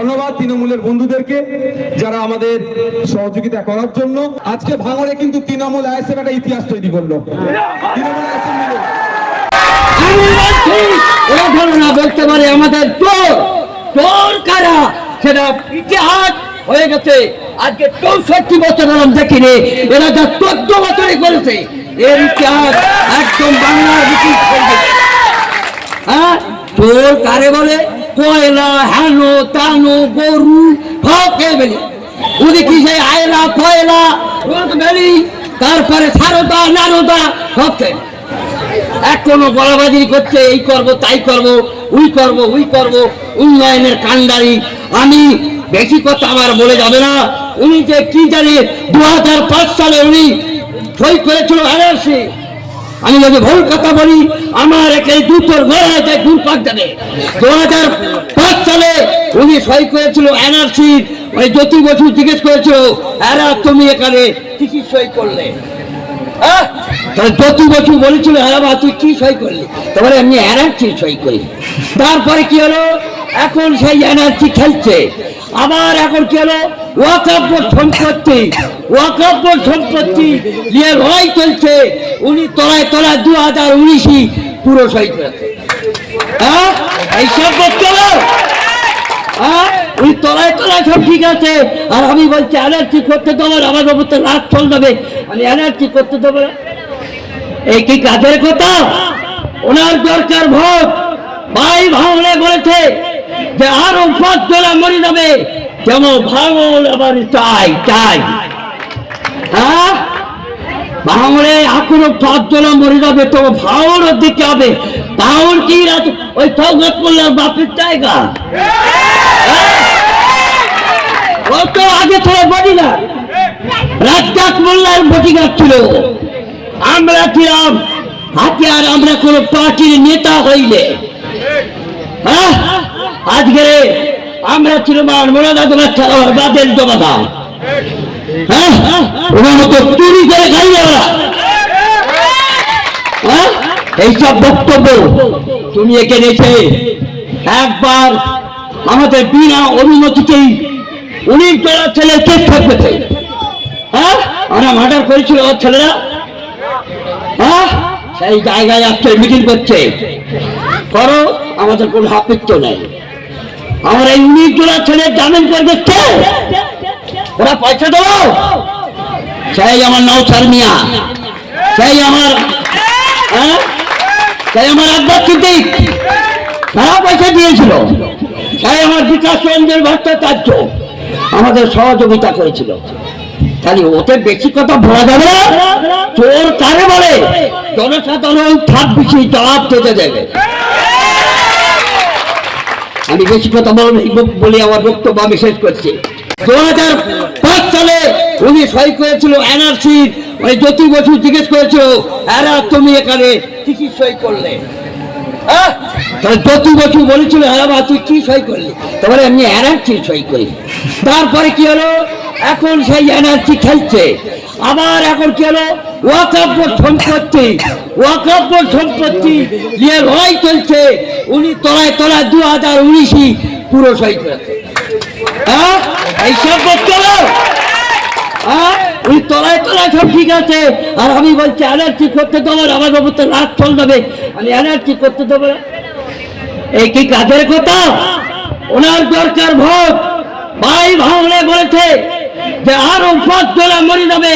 ধন্যবাদ তৃণমূলের বন্ধুদেরকে যারা আমাদের সহযোগিতা করার জন্য। আজকে ভাঙড়ে কিন্তু তৃণমূল আইএসএফ একটা ইতিহাস তৈরি করল। তৃণমূল বলতে পারে আমাদের চোর। চোর কারা? সেটা ইতিহাস হয়ে গেছে। আজকে চৌষট্টি বছর আমি দেখিনি। এরা যা চোদ্দ বছরে করেছে, এর ইতিহাস একদম বাংলা হয়ে? চোর কারে বলে? কয়লা হেনো তানো, গরু, ফকে বেলি। উনি কি সেই আয়লা, ফয়লা বেলি, তারপরে সারদা, নারদা সবকে এখনও গলাবাজি করছে, এই করব, তাই করব উই করব উই করব, উন্নয়নের কান্ডারি আমি বেশি কথা আমার বলে যাবে না। উনি যে কি জানি দু হাজার পাঁচ সালে উনি সই করেছিল এনআরসি আমি যদি ভুল কথা বলি, আমার ঘরে যে দূর পাক যাবে দু হাজার পাঁচ সালে উনি সই করেছিল এনআরসি। ওই জ্যোতি বসু জিজ্ঞেস করেছিল, এরা তুমি এখানে কি সই করলে? জ্যোতি বসু বলেছিল হ্যাঁ বা তুই কি সই করলি? তারপরে এমনি এনআরসি সই করি। তারপরে কি হলো? এখন সেই এনআরসি খেলছে। আবার এখন কি হলো? ওয়াকাব্য সম্পত্তি ওয়াকাব্য সম্পত্তি নিয়ে লড়াই চলছে। উনি তলায় তলায় দু হাজার উনিশই পুরো করেছে হ্যাঁ? হ্যাঁ? ওই তলায় তলায় সব ঠিক আছে। আর আমি বলছি এনার্জি করতে দেবো আমার বাবু তো রাত চল যাবে আমি এনার্জি করতে দেবো এই কি কাজের কথা? ওনার দরকার ভোট। ভাই ভাঙলে বলেছে যে আরও পাঁচ জনা মরে যাবে। যেমন ভাঙল আবার চাই চাই। হ্যাঁ? এখনও পাঁচ জনা মরে যাবে, তো ভাঙর দিকে হবে। ভাঙর কি ওই সৌগত মোল্লার বাপের জায়গা। ও তো আগে থেকে বডি না। রাজ্জাক মোল্লার বডিগার্ড ছিল। আমরা ছিলাম হাতিয়ার, আমরা কোন পার্টির নেতা হইলে। হ্যাঁ? আজকে আমরা আর মোলাদা তোমার বাদের ওরা মতো চুরি করে খাই আমরা। হ্যাঁ? এইসব বক্তব্য তুমি একে রেখে একবার আমাদের বিনা অনুমতিতেই উনি জনের ছেলে কেস থাকবে হ্যাঁ? আমরা মার্ডার করেছিল ওর ছেলেরা। হ্যাঁ? সেই জায়গায় আসছে মিটিং করছে। করো। আমাদের কোনো হাপিত্য নাই। আমার উনিশ জনের ছেলে জামিন করবে কে? ওরা পয়সা দেবো? সেই আমার নৌসার মিয়া। সেই আমার হ্যাঁ? সেই আমার আব্বাস সিদ্দিক। তারা পয়সা দিয়েছিল। তাই আমার বিকাশ রঞ্জন ভট্টাচার্য আমাদের সহযোগিতা করেছিল। তাহলে ওতে বেশি কথা বলা যাবে না? চোর কারে বলে? জনসাধারণ ছাব্বিশে জবাব দিতে দেবে। আমি বেশি কথা বলে আমার বক্তব্য আমি শেষ করছি। দু হাজার পাঁচ সালে উনি সই করেছিল এনআরসি। ওই জ্যোতি বসু জিজ্ঞেস করেছিল, এরা তুমি এখানে কি সই করলে? হ্যাঁ? জ্যোতি বসু বলেছিল হ্যাঁ বা, তুই কি সই করলি? তারপরে আমি এরা কি সই করি। তারপরে কি হলো? এখন সেই এনার্জি খেলছে। আবার এখন কি হলো? ওয়াকাব্য সম্পত্তি ওয়াকাব্য সম্পত্তি নিয়ে লড়াই চলছে। উনি তলায় তলায় দু হাজার উনিশই পুরো সই করেছে। হ্যাঁ? এইসব হ্যাঁ? তলায় তলায় সব ঠিক আছে। আর আমি বলছি, এনার্জি করতে দেবো আমার বাবু তো রাত চল যাবে আমি এনার্জি করতে দেবো না। এই কি কাজের কথা? ওনার দরকার ভোট। ভাই ভাঙলে বলেছে যে আরও পাঁচ জনা মরে যাবে।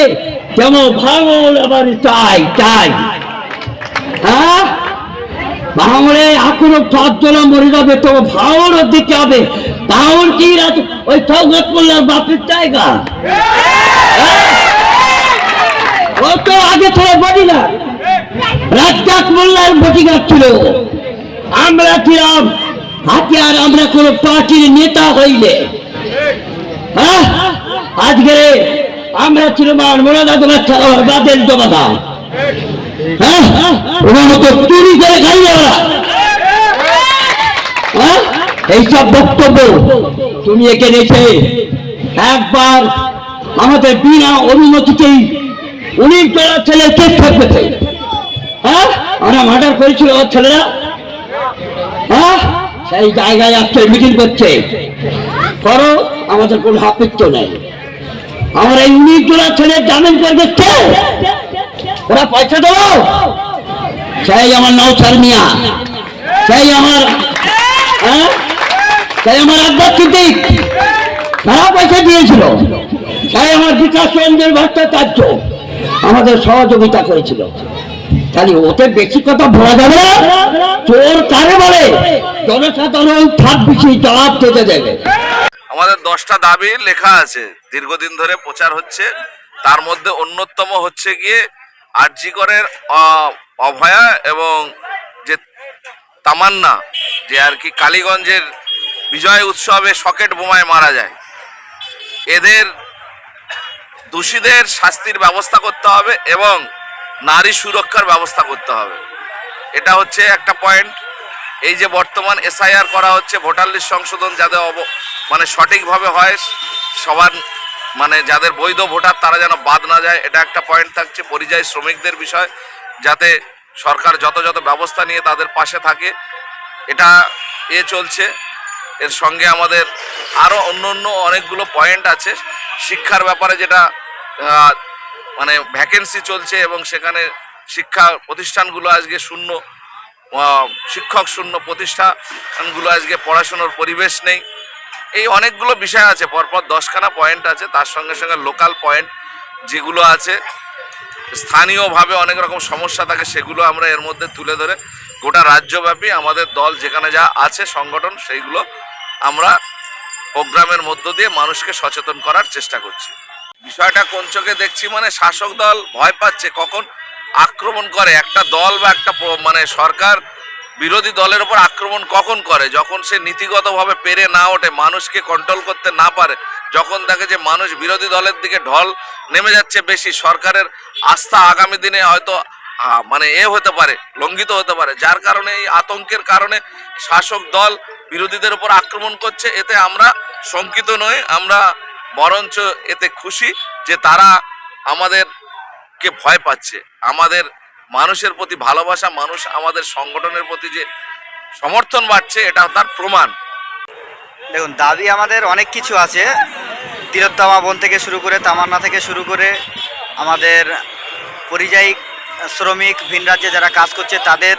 যেমন ভাঙল আবার চাই চাই। হ্যাঁ? ভাঙলে এখনও পাঁচ জনা মরে যাবে, তো ভাঙর দিকে হবে। ভাঙর কি রাত ওই সৌগত মোল্লার বাপের জায়গা? ও তো আগে থেকে বডি না রাজ্জাক মোল্লার বডিগার্ড ছিল। আমরা ছিলাম হাতিয়ার, আমরা কোন পার্টির নেতা হইলে। হ্যাঁ? আজকে আমরা আর মোলাদা তোমার খেলোয়াড় বাদের হ্যাঁ? ওরা চুরি করে খাই হ্যাঁ? এইসব বক্তব্য তুমি একে রেখে একবার আমাদের বিনা অনুমতিতেই উনিশ জনের ছেলে কেস থাকবে হ্যাঁ? আমরা মার্ডার করেছিল ওর ছেলেরা। হ্যাঁ? সেই জায়গায় আসছে মিটিং করছে। করো, আমাদের কোনো হাপিত্য নেই। আমার এই উনিশ জোড়া ছেলে জামিন করবে কে? ওরা পয়সা দেবো? সেই আমার নৌসার মিয়া। সেই আমার হ্যাঁ? সেই আমার আব্বাস সিদ্দিক। তারা পয়সা দিয়েছিল। তাই আমার বিকাশ রঞ্জন ভট্টাচার্য আমাদের সহযোগিতা করেছিল। তাহলে ওতে বেশি কথা বলা যাবে চোর কারে বলে? জনসাধারণ ছাব্বিশে জবাব দেবে। আমাদের দশটা দাবি লেখা আছে। দীর্ঘদিন ধরে প্রচার হচ্ছে। তার মধ্যে অন্যতম হচ্ছে গিয়ে আরজিকরের অভয়া এবং যে তামান্না, যে আর কি কালীগঞ্জের বিজয় উৎসবে সকেট বোমায় মারা যায়। এদের দোষীদের শাস্তির ব্যবস্থা করতে হবে এবং নারী সুরক্ষার ব্যবস্থা করতে হবে। এটা হচ্ছে একটা পয়েন্ট এই যে বর্তমান এসআইআর করা হচ্ছে, ভোটার লিস্ট সংশোধন যাতে অব মানে সঠিকভাবে হয়, সবার মানে যাদের বৈধ ভোটার তারা যেন বাদ না যায়, এটা একটা পয়েন্ট থাকছে। পরিযায়ী শ্রমিকদের বিষয়, যাতে সরকার যত যত ব্যবস্থা নিয়ে তাদের পাশে থাকে, এটা এ চলছে। এর সঙ্গে আমাদের আরও অন্য অন্য অনেকগুলো পয়েন্ট আছে। শিক্ষার ব্যাপারে যেটা মানে ভ্যাকেন্সি চলছে এবং সেখানে শিক্ষা প্রতিষ্ঠানগুলো আজকে শূন্য শিক্ষক শূন্য প্রতিষ্ঠানগুলো আজকে পড়াশুনোর পরিবেশ নেই। এই অনেকগুলো বিষয় আছে, পরপর দশখানা পয়েন্ট আছে, তার সঙ্গে সঙ্গে লোকাল পয়েন্ট যেগুলো আছে, স্থানীয়ভাবে অনেক রকম সমস্যা থাকে, সেগুলো আমরা এর মধ্যে তুলে ধরে গোটা রাজ্যব্যাপী আমাদের দল যেখানে যা আছে, সংগঠন, সেইগুলো আমরা প্রোগ্রামের মধ্য দিয়ে মানুষকে সচেতন করার চেষ্টা করছি। বিষয়টা কোন চোখে দেখছি মানে শাসক দল ভয় পাচ্ছে কখন আক্রমণ করে, একটা দল বা একটা মানে সরকার বিরোধী দলের উপর আক্রমণ কখন করে? যখন সে নীতিগতভাবে পেরে না ওঠে, মানুষকে কন্ট্রোল করতে না পারে, যখন দেখে যে মানুষ বিরোধী দলের দিকে ঢল নেমে যাচ্ছে বেশি, সরকারের আস্থা আগামী দিনে হয়তো মানে এ হতে পারে, লঙ্ঘিত হতে পারে। যার কারণে, এই আতঙ্কের কারণে শাসক দল বিরোধীদের উপর আক্রমণ করছে। এতে আমরা শঙ্কিত নই, আমরা বরঞ্চ এতে খুশি যে তারা আমাদেরকে ভয় পাচ্ছে, আমাদের মানুষের প্রতি ভালোবাসা, মানুষ আমাদের সংগঠনের প্রতি যে সমর্থন বাড়ছে, এটা তার প্রমাণ। দেখুন দাবি আমাদের অনেক কিছু আছে। তিলোত্তমা বন থেকে শুরু করে তামান্না থেকে শুরু করে আমাদের পরিযায়ী শ্রমিক, ভিন রাজ্যে যারা কাজ করছে, তাদের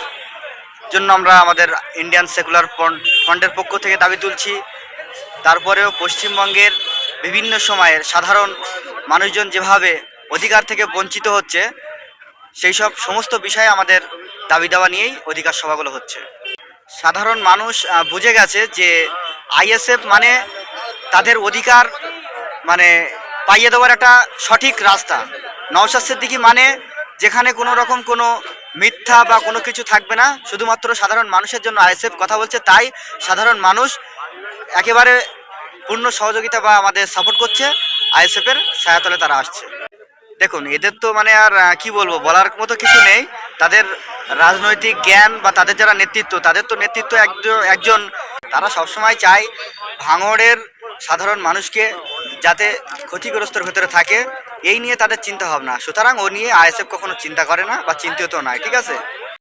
জন্য আমরা আমাদের ইন্ডিয়ান সেকুলার ফ্রন্টের পক্ষ থেকে দাবি তুলছি। তারপরেও পশ্চিমবঙ্গের বিভিন্ন সময়ের সাধারণ মানুষজন যেভাবে অধিকার থেকে বঞ্চিত হচ্ছে সেই সব সমস্ত বিষয়ে আমাদের দাবি দেওয়া নিয়েই অধিকার সভাগুলো হচ্ছে। সাধারণ মানুষ বুঝে গেছে যে আইএসএফ মানে তাদের অধিকার মানে পাইয়ে দেওয়ার একটা সঠিক রাস্তা। নওশাদ দিকে মানে যেখানে কোনো রকম কোনো মিথ্যা বা কোনো কিছু থাকবে না, শুধুমাত্র সাধারণ মানুষের জন্য আইএসএফ কথা বলছে, তাই সাধারণ মানুষ একেবারে পূর্ণ সহযোগিতা বা আমাদের সাপোর্ট করছে, আইএসএফের ছায়াতলে তারা আসছে। দেখুন, এদের তো মানে আর কি বলব, বলার মতো কিছু নেই। তাদের রাজনৈতিক জ্ঞান বা তাদের যারা নেতৃত্ব, তাদের তো নেতৃত্ব একজন। তারা সবসময় চায় ভাঙড়ের সাধারণ মানুষকে যাতে ক্ষতিগ্রস্তর ভেতরে থাকে। এই নিয়ে তাদের চিন্তা ভাবনা সুতরাং ও নিয়ে আইএসএফ কখনো চিন্তা করে না বা চিন্তিত নয়, ঠিক আছে?